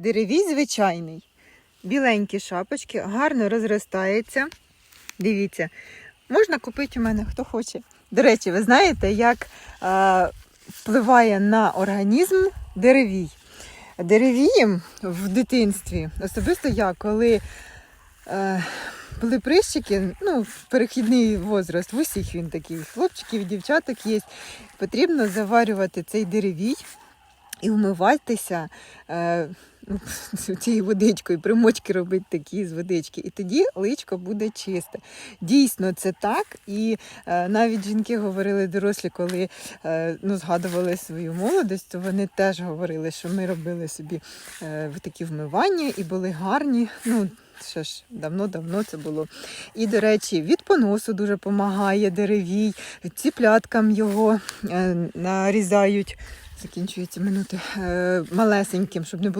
Деревій звичайний. Біленькі шапочки, гарно розростається. Дивіться, можна купити у мене, хто хоче. До речі, ви знаєте, як е, впливає на організм деревій. Деревієм в дитинстві, особисто я, коли е, були прищики, ну, перехідний возраст, в усіх він такий, хлопчиків, дівчаток є, потрібно заварювати цей деревій і вмивайтеся е, ну, цією водичкою, примочки робити такі з водички. І тоді личко буде чисте. Дійсно, це так. І е, навіть жінки говорили дорослі, коли е, ну, згадували свою молодість, то вони теж говорили, що ми робили собі е, такі вмивання і були гарні. Ну, що ж, давно-давно це було. І, до речі, від поносу дуже допомагає деревій, ціпляткам його е, нарізають. Закінчується минути е, малесеньким, щоб не було.